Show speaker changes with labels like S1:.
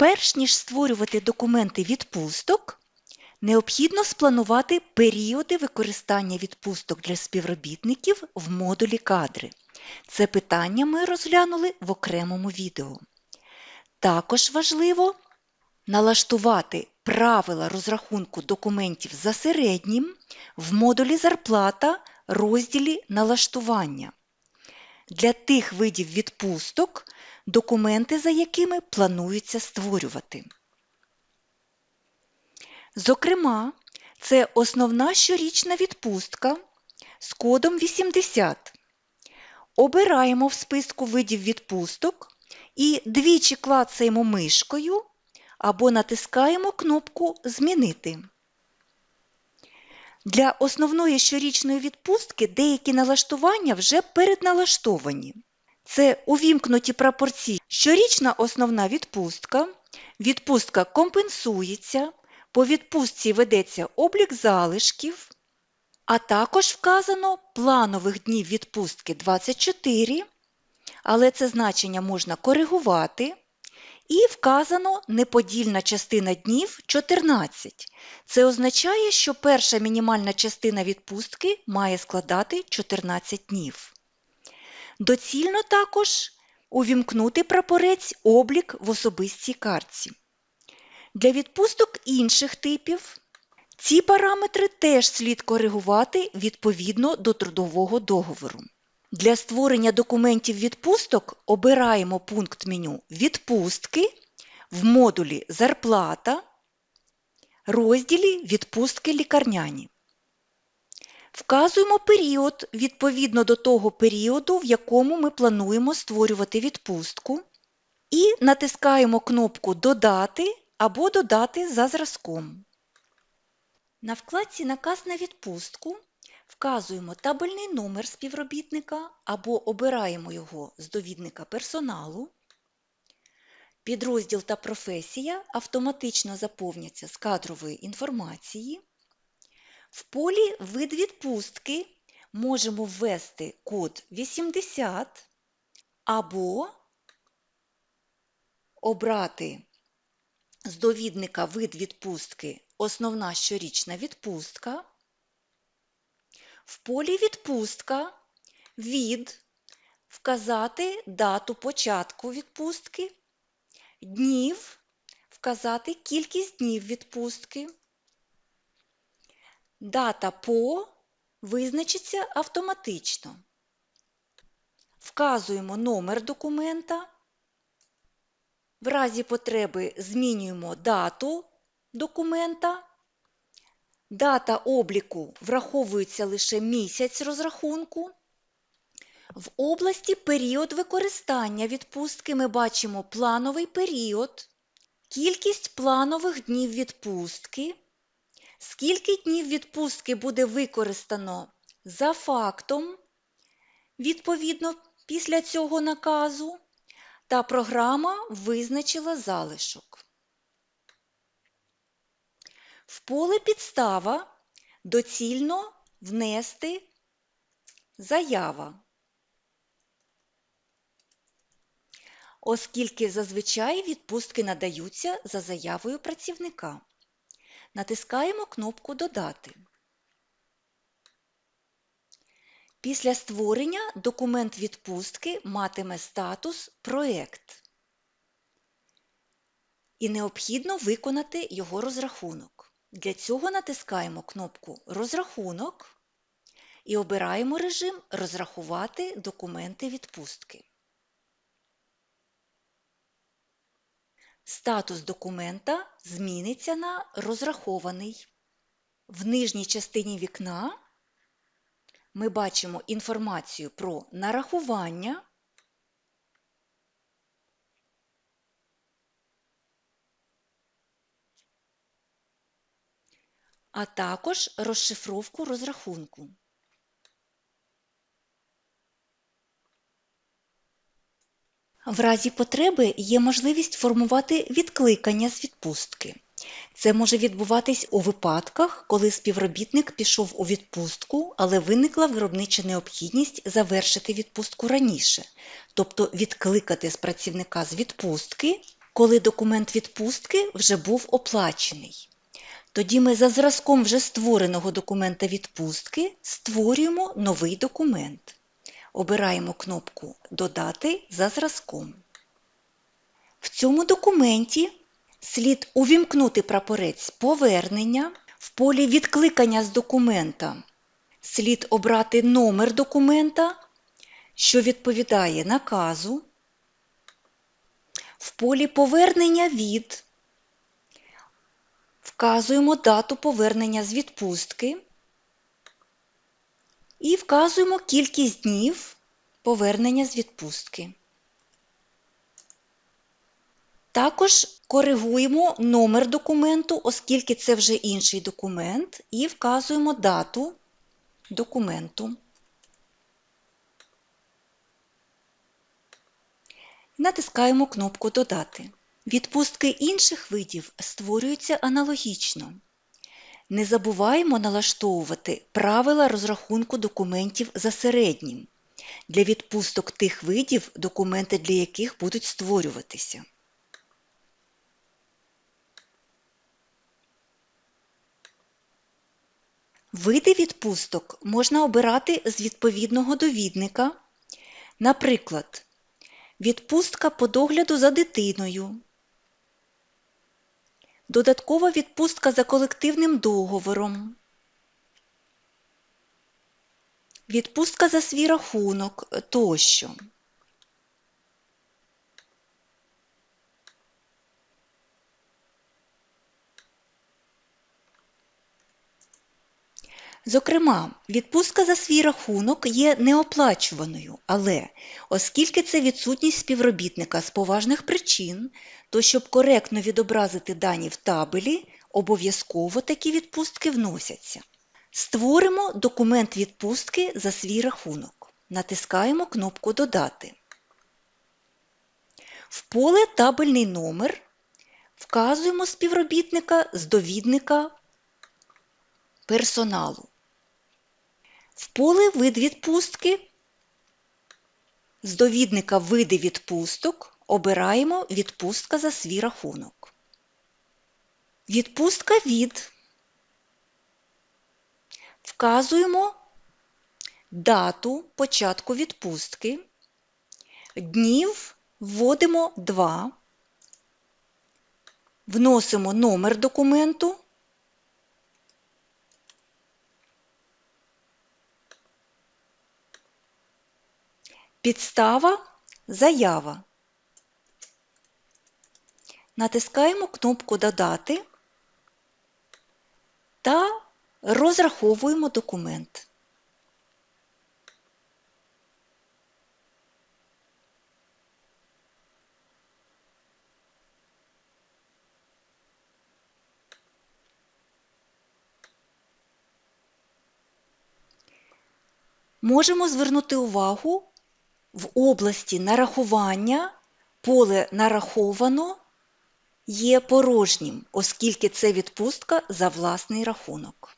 S1: Перш ніж створювати документи відпусток, необхідно спланувати періоди використання відпусток для співробітників в модулі кадри. Це питання ми розглянули в окремому відео. Також важливо налаштувати правила розрахунку документів за середнім в модулі зарплата розділі налаштування для тих видів відпусток, документи за якими планується створювати. Зокрема, це основна щорічна відпустка з кодом 80. Обираємо в списку видів відпусток і двічі клацаємо мишкою або натискаємо кнопку Змінити. Для основної щорічної відпустки деякі налаштування вже передналаштовані. Це увімкнуті прапорці щорічна основна відпустка, відпустка компенсується, по відпустці ведеться облік залишків, а також вказано планових днів відпустки 24, але це значення можна коригувати. І вказано неподільна частина днів 14. Це означає, що перша мінімальна частина відпустки має складати 14 днів. Доцільно також увімкнути прапорець облік в особистій картці. Для відпусток інших типів ці параметри теж слід коригувати відповідно до трудового договору. Для створення документів відпусток обираємо пункт меню Відпустки в модулі Зарплата, розділі Відпустки лікарняні. Вказуємо період відповідно до того періоду, в якому ми плануємо створювати відпустку, і натискаємо кнопку Додати або Додати за зразком. На вкладці Наказ на відпустку вказуємо табельний номер співробітника або обираємо його з довідника персоналу. Підрозділ та професія автоматично заповняться з кадрової інформації. В полі Вид відпустки можемо ввести код 80 або обрати з довідника Вид відпустки Основна щорічна відпустка. В полі відпустка від вказати дату початку відпустки, днів вказати кількість днів відпустки. Дата по визначиться автоматично. Вказуємо номер документа. В разі потреби змінюємо дату документа. Дата обліку враховується лише місяць розрахунку. В області період використання відпустки ми бачимо плановий період, кількість планових днів відпустки, скільки днів відпустки буде використано за фактом, відповідно після цього наказу, та програма визначила залишок. В поле підстава доцільно внести заява, оскільки зазвичай відпустки надаються за заявою працівника. Натискаємо кнопку Додати. Після створення документ відпустки матиме статус Проект і необхідно виконати його розрахунок. Для цього натискаємо кнопку Розрахунок і обираємо режим Розрахувати документи відпустки. Статус документа зміниться на Розрахований. В нижній частині вікна ми бачимо інформацію про нарахування, а також розшифровку розрахунку. В разі потреби є можливість формувати відкликання з відпустки. Це може відбуватись у випадках, коли співробітник пішов у відпустку, але виникла виробнича необхідність завершити відпустку раніше, тобто відкликати з працівника з відпустки, коли документ відпустки вже був оплачений. Тоді ми за зразком вже створеного документа відпустки створюємо новий документ. Обираємо кнопку Додати за зразком. В цьому документі слід увімкнути прапорець повернення. В полі відкликання з документа слід обрати номер документа, що відповідає наказу. В полі повернення від вказуємо дату повернення з відпустки і вказуємо кількість днів повернення з відпустки. Також коригуємо номер документу, оскільки це вже інший документ, і вказуємо дату документу. Натискаємо кнопку Додати. Відпустки інших видів створюються аналогічно. Не забуваємо налаштовувати правила розрахунку документів за середнім. Для відпусток тих видів, документи для яких будуть створюватися. Види відпусток можна обирати з відповідного довідника, наприклад, відпустка по догляду за дитиною, додаткова відпустка за колективним договором, відпустка за свій рахунок тощо. Зокрема, відпустка за свій рахунок є неоплачуваною, але оскільки це відсутність співробітника з поважних причин, то щоб коректно відобразити дані в табелі, обов'язково такі відпустки вносяться. Створимо документ відпустки за свій рахунок. Натискаємо кнопку Додати. В поле Табельний номер вказуємо співробітника з довідника персоналу. В поле Вид відпустки з довідника Види відпусток обираємо Відпустка за свій рахунок. Відпустка від вказуємо дату початку відпустки, днів вводимо 2, вносимо номер документу. Підстава Заява. Натискаємо кнопку Додати та розраховуємо документ. Можемо звернути увагу в області нарахування поле нараховано є порожнім, оскільки це відпустка за власний рахунок.